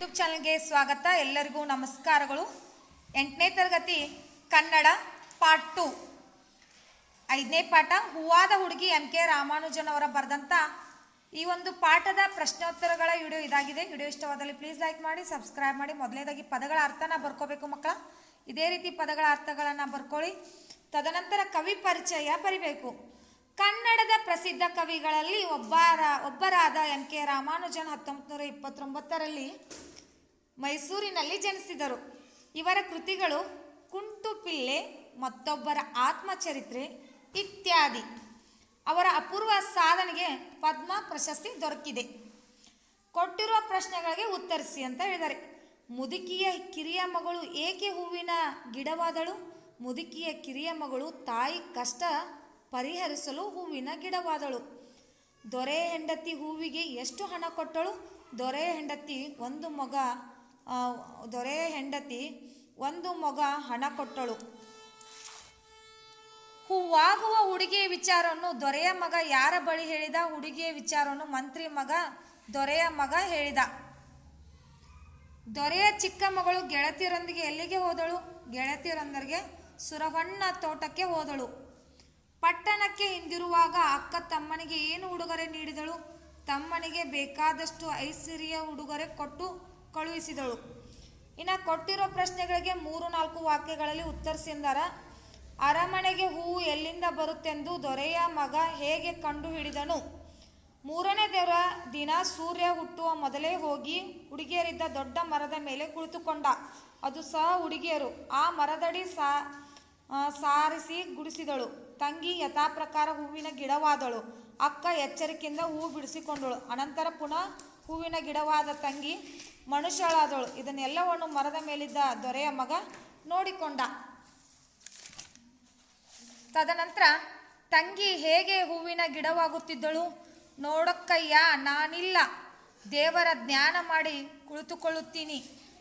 YouTube ಚಾನಲ್ಗೆ ಸ್ವಾಗತ. ಎಲ್ಲರಿಗೂ ನಮಸ್ಕಾರಗಳು. ಎಂಟನೇ ತರಗತಿ, ಕನ್ನಡ ಪಾರ್ಟ್ ಟು. ಐದನೇ ಪಾಠ, ಹೂವಾದ ಹುಡುಗಿ ಎಂ ಕೆ ರಾಮಾನುಜನ್ ಅವರ ಬರೆದಂತ ಈ ಒಂದು ಪಾಠದ ಪ್ರಶ್ನೋತ್ತರಗಳ ವಿಡಿಯೋ ಇದಾಗಿದೆ. ವಿಡಿಯೋ ಇಷ್ಟವಾದಲ್ಲಿ ಪ್ಲೀಸ್ ಲೈಕ್ ಮಾಡಿ ಸಬ್ಸ್ಕ್ರೈಬ್ ಮಾಡಿ. ಮೊದಲನೇದಾಗಿ ಪದಗಳ ಅರ್ಥನ ಬರ್ಕೋಬೇಕು ಮಕ್ಕಳ. ಇದೇ ರೀತಿ ಪದಗಳ ಅರ್ಥಗಳನ್ನು ಬರ್ಕೊಳ್ಳಿ. ತದನಂತರ ಕವಿ ಪರಿಚಯ ಬರಿಬೇಕು. ಕನ್ನಡದ ಪ್ರಸಿದ್ಧ ಕವಿಗಳಲ್ಲಿ ಒಬ್ಬರ, ಒಬ್ಬರಾದ ಎಂ ಕೆ ರಾಮಾನುಜನ್ ಹತ್ತೊಂಬತ್ತು ನೂರ ಇಪ್ಪತ್ತೊಂಬತ್ತರಲ್ಲಿ ಮೈಸೂರಿನಲ್ಲಿ ಜನಿಸಿದರು. ಇವರ ಕೃತಿಗಳು ಕುಂಟು ಪಿಲ್ಲೆ ಮತ್ತೊಬ್ಬರ ಆತ್ಮಚರಿತ್ರೆ ಇತ್ಯಾದಿ. ಅವರ ಅಪೂರ್ವ ಸಾಧನೆಗೆ ಪದ್ಮ ಪ್ರಶಸ್ತಿ ದೊರಕಿದೆ. ಕೊಟ್ಟಿರುವ ಪ್ರಶ್ನೆಗಳಿಗೆ ಉತ್ತರಿಸಿ ಅಂತ ಹೇಳಿದ್ದಾರೆ. ಮುದುಕಿಯ ಕಿರಿಯ ಮಗಳು ಏಕೆ ಹೂವಿನ ಗಿಡವಾದಳು? ಮುದುಕಿಯ ಕಿರಿಯ ಮಗಳು ತಾಯಿ ಕಷ್ಟ ಪರಿಹರಿಸಲು ಹೂವಿನ ಗಿಡವಾದಳು. ದೊರೆ ಹೆಂಡತಿ ಹೂವಿಗೆ ಎಷ್ಟು ಹಣ ಕೊಟ್ಟಳು? ದೊರೆ ಹೆಂಡತಿ ಒಂದು ಮಗ ದೊರೆ ಹೆಂಡತಿ ಒಂದು ಮಗ ಹಣ ಕೊಟ್ಟಳು. ಹೂವಾಗುವ ಹುಡುಗಿಯ ವಿಚಾರವನ್ನು ದೊರೆಯ ಮಗ ಯಾರ ಬಳಿ ಹೇಳಿದ? ಹುಡುಗಿಯ ವಿಚಾರವನ್ನು ಮಂತ್ರಿ ಮಗ ದೊರೆಯ ಮಗ ಹೇಳಿದ. ದೊರೆಯ ಚಿಕ್ಕ ಮಗಳು ಗೆಳತಿಯರೊಂದಿಗೆ ಎಲ್ಲಿಗೆ ಹೋದಳು? ಗೆಳತಿಯರೊಂದರಿಗೆ ಸುರವಣ್ಣ ತೋಟಕ್ಕೆ ಹೋದಳು. ಪಟ್ಟಣಕ್ಕೆ ಹಿಂದಿರುವಾಗ ಅಕ್ಕ ತಮ್ಮನಿಗೆ ಏನು ಉಡುಗೊರೆ ನೀಡಿದಳು? ತಮ್ಮನಿಗೆ ಬೇಕಾದಷ್ಟು ಐಸಿರಿಯ ಉಡುಗೊರೆ ಕೊಟ್ಟು ಕಳುಹಿಸಿದಳು. ಇನ್ನು ಕೊಟ್ಟಿರೋ ಪ್ರಶ್ನೆಗಳಿಗೆ ಮೂರು ನಾಲ್ಕು ವಾಕ್ಯಗಳಲ್ಲಿ ಉತ್ತರಿಸಿದಾರ ಅರಮನೆಗೆ ಹೂವು ಎಲ್ಲಿಂದ ಬರುತ್ತೆಂದು ದೊರೆಯ ಮಗ ಹೇಗೆ ಕಂಡು ಹಿಡಿದನು ಮೂರನೇ ದೇವರ ದಿನ ಸೂರ್ಯ ಹುಟ್ಟುವ ಮೊದಲೇ ಹೋಗಿ ಹುಡುಗಿಯರಿದ್ದ ದೊಡ್ಡ ಮರದ ಮೇಲೆ ಕುಳಿತುಕೊಂಡ. ಅದು ಸಹ ಹುಡುಗಿಯರು. ಆ ಮರದಡಿ ಸಾರಿಸಿ ಗುಡಿಸಿದಳು. ತಂಗಿ ಯಥಾಪ್ರಕಾರ ಹೂವಿನ ಗಿಡವಾದಳು. ಅಕ್ಕ ಎಚ್ಚರಿಕೆಯಿಂದ ಹೂ ಬಿಡಿಸಿಕೊಂಡಳು. ಅನಂತರ ಪುನಃ ಹೂವಿನ ಗಿಡವಾದ ತಂಗಿ ಮನುಷ್ಯಳಾದಳು. ಇದನ್ನೆಲ್ಲವನ್ನು ಮರದ ಮೇಲಿದ್ದ ದೊರೆಯ ಮಗ ನೋಡಿಕೊಂಡ. ತದನಂತರ, ತಂಗಿ, ಹೇಗೆ ಹೂವಿನ ಗಿಡವಾಗುತ್ತಿದ್ದಳು? ನೋಡಕ್ಕಯ್ಯ, ನಾನಿಲ್ಲ. ದೇವರ ಜ್ಞಾನ ಮಾಡಿ ಕುಳಿತುಕೊಳ್ಳುತ್ತೀನಿ.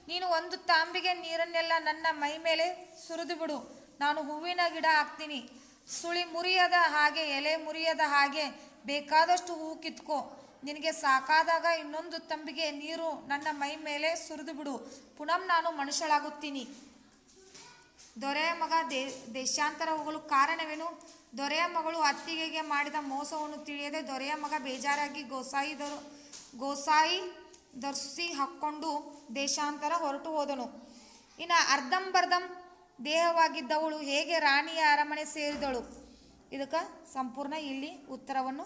ನೀನು ಒಂದು ತಾಂಬಿಗೆ ನೀರನ್ನೆಲ್ಲ ನನ್ನ ಮೈ ಮೇಲೆ ಸುರಿದು ಬಿಡು ನಾನು ಹೂವಿನ ಗಿಡ ಹಾಕ್ತೀನಿ. ಸುಳಿ ಮುರಿಯದ ಹಾಗೆ, ಎಲೆ ಮುರಿಯದ ಹಾಗೆ ಬೇಕಾದಷ್ಟು ಹೂ ಕಿತ್ಕೋ. ನಿನಗೆ ಸಾಕಾದಾಗ ಇನ್ನೊಂದು ತಂಬಿಗೆ ನೀರು ನನ್ನ ಮೈ ಮೇಲೆ ಸುರಿದು ಬಿಡು. ಪುನಃ ನಾನು ಮನುಷ್ಯಳಾಗುತ್ತೀನಿ. ದೊರೆಯ ಮಗ ದೇ ದೇಶಾಂತರ ಹೋಗಲು ಕಾರಣವೇನು? ದೊರೆಯ ಮಗಳು ಅತ್ತಿಗೆಗೆ ಮಾಡಿದ ಮೋಸವನ್ನು ತಿಳಿಯದೆ ದೊರೆಯ ಮಗ ಬೇಜಾರಾಗಿ ಗೋಸಾಯಿ ದೊರ, ಗೋಸಾಯಿ ದರ್ಸಿ ಹಾಕ್ಕೊಂಡು ದೇಶಾಂತರ ಹೊರಟು ಹೋದನು. ಇನ್ನು ಅರ್ಧಂಬರ್ಧಂ ದೇಹವಾಗಿದ್ದವಳು ಹೇಗೆ ರಾಣಿಯ ಅರಮನೆ ಸೇರಿದಳು? ಇದಕ್ಕೆ ಸಂಪೂರ್ಣ ಇಲ್ಲಿ ಉತ್ತರವನ್ನು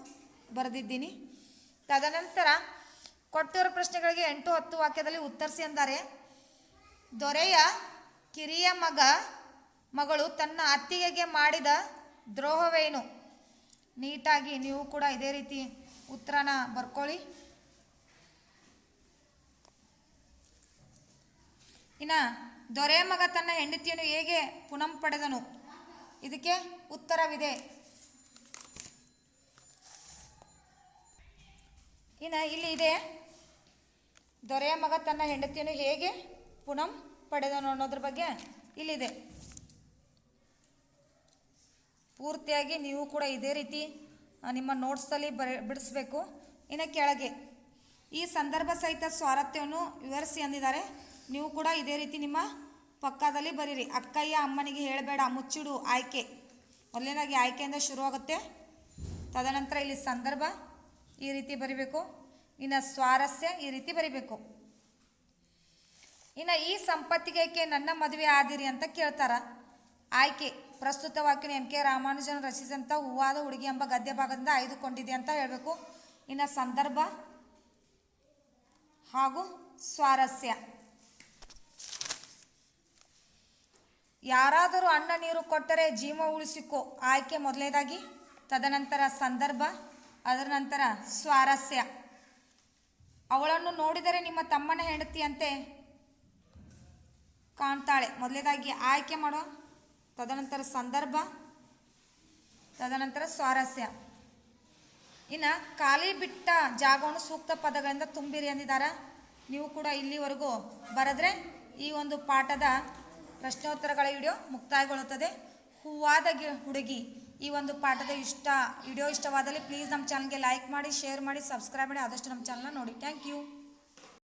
ಬರೆದಿದ್ದೀನಿ. ತದನಂತರ ಕೊಟ್ಟಿರೋ ಪ್ರಶ್ನೆಗಳಿಗೆ ಎಂಟು ಹತ್ತು ವಾಕ್ಯದಲ್ಲಿ ಉತ್ತರಿಸಿ ಅಂತಾರೆ ದೊರೆಯ ಕಿರಿಯ ಮಗ, ಮಗಳು ತನ್ನ ಅತ್ತಿಗೆಗೆ ಮಾಡಿದ ದ್ರೋಹವೇನು? ನೀಟಾಗಿ ನೀವು ಕೂಡ ಇದೇ ರೀತಿ ಉತ್ತರನ ಬರ್ಕೊಳ್ಳಿ. ಇನ್ನ, ದೊರೆಯ ಮಗ ತನ್ನ ಹೆಂಡತಿಯನ್ನು ಹೇಗೆ ಪುನಂ ಪಡೆದನು? ಇದಕ್ಕೆ ಉತ್ತರವಿದೆ. ಇನ್ನ ಇಲ್ಲಿ ಇದೆ. ದೊರೆಯ ಮಗ ತನ್ನ ಹೆಂಡತಿಯನ್ನು ಹೇಗೆ ಪುನಃ ಪಡೆದನು ಅನ್ನೋದ್ರ ಬಗ್ಗೆ ಇಲ್ಲಿದೆ. ಪೂರ್ತಿಯಾಗಿ ನೀವು ಕೂಡ ಇದೇ ರೀತಿ ನಿಮ್ಮ ನೋಟ್ಸಲ್ಲಿ ಬರೆ, ಬಿಡಿಸ್ಬೇಕು. ಇನ್ನು ಕೆಳಗೆ ಈ ಸಂದರ್ಭ ಸಹಿತ ಸ್ವಾರಥ್ಯವನ್ನು ವಿವರಿಸಿ ಅಂದಿದ್ದಾರೆ. ನೀವು ಕೂಡ ಇದೇ ರೀತಿ ನಿಮ್ಮ ಪಕ್ಕದಲ್ಲಿ ಬರೀರಿ. ಅಕ್ಕಯ್ಯ ಅಮ್ಮನಿಗೆ ಹೇಳಬೇಡ, ಮುಚ್ಚಿಡು, ಆಯ್ಕೆ. ಮೊದಲನೇದಾಗಿ ಆಯ್ಕೆಯಿಂದ ಶುರುವಾಗುತ್ತೆ. ತದನಂತರ ಇಲ್ಲಿ ಸಂದರ್ಭ. ಈ ರೀತಿ ಬರಿಬೇಕು. ಇನ್ನು ಸ್ವಾರಸ್ಯ ಈ ರೀತಿ ಬರಿಬೇಕು. ಇನ್ನು ಈ ಸಂಪತ್ತಿಗೆ ನನ್ನ ಮದುವೆ ಆದಿರಿ ಅಂತ ಕೇಳ್ತಾರ. ಆಯ್ಕೆ, ಪ್ರಸ್ತುತ ವಾಕ್ಯನ ಎಂ ಕೆ ರಾಮಾನುಜನ್ ರಚಿಸಿದಂಥ ಹೂವಾದ ಹುಡುಗಿ ಎಂಬ ಗದ್ಯ ಭಾಗದಿಂದ ಆಯ್ದುಕೊಂಡಿದೆ ಅಂತ ಹೇಳಬೇಕು. ಇನ್ನು ಸಂದರ್ಭ ಹಾಗೂ ಸ್ವಾರಸ್ಯ. ಯಾರಾದರೂ ಅನ್ನ ನೀರು ಕೊಟ್ಟರೆ ಜೀವ ಉಳಿಸಿಕೋ. ಆಯ್ಕೆ ಮೊದಲನೇದಾಗಿ ತದನಂತರ ಸಂದರ್ಭ. ಅದರ ನಂತರ ಸ್ವಾರಸ್ಯ. ಅವಳನ್ನು ನೋಡಿದರೆ ನಿಮ್ಮ ತಮ್ಮನ ಹೆಂಡತಿಯಂತೆ ಕಾಣ್ತಾಳೆ. ಮೊದಲೇದಾಗಿ ಆಯ್ಕೆ ಮಾಡೋ, ತದನಂತರ ಸಂದರ್ಭ, ತದನಂತರ ಸ್ವಾರಸ್ಯ. ಇನ್ನು ಖಾಲಿ ಬಿಟ್ಟ ಜಾಗವನ್ನು ಸೂಕ್ತ ಪದಗಳಿಂದ ತುಂಬಿರಿ ಅಂದಿದ್ದಾರೆ ನೀವು ಕೂಡ ಇಲ್ಲಿವರೆಗೂ ಬರೆದ್ರೆ ಈ ಒಂದು ಪಾಠದ ಪ್ರಶ್ನೋತ್ತರಗಳ ವಿಡಿಯೋ ಮುಕ್ತಾಯಗೊಳ್ಳುತ್ತದೆ. ಹೂವಾದ ಹುಡುಗಿ. ಈ ಒಂದು ಪಾಠದ ಇಷ್ಟ ವಿಡಿಯೋ ಇಷ್ಟವಾದಲ್ಲಿ ಪ್ಲೀಸ್ ನಮ್ಮ ಚಾನಲ್ಗೆ ಲೈಕ್ ಮಾಡಿ ಶೇರ್ ಮಾಡಿ ಸಬ್ಸ್ಕ್ರೈಬ್ ಮಾಡಿ, ಆದಷ್ಟು ನಮ್ಮ ಚಾನಲ್ನ ನೋಡಿ. Thank you